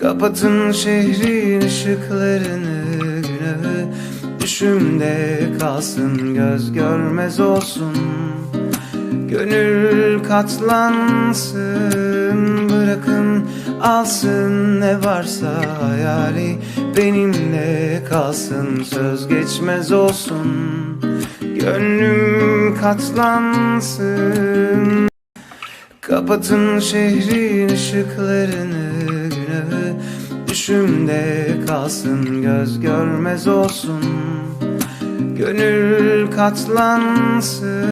Kapatın şehrin ışıklarını günahı Düşümde kalsın göz görmez olsun. Gönül katlansın Bırakın alsın ne varsa hayali Benimle kalsın söz geçmez olsun. Gönlüm katlansın. Kapatın şehrin ışıklarını Düşümde kalsın göz görmez olsun. Gönül katlansın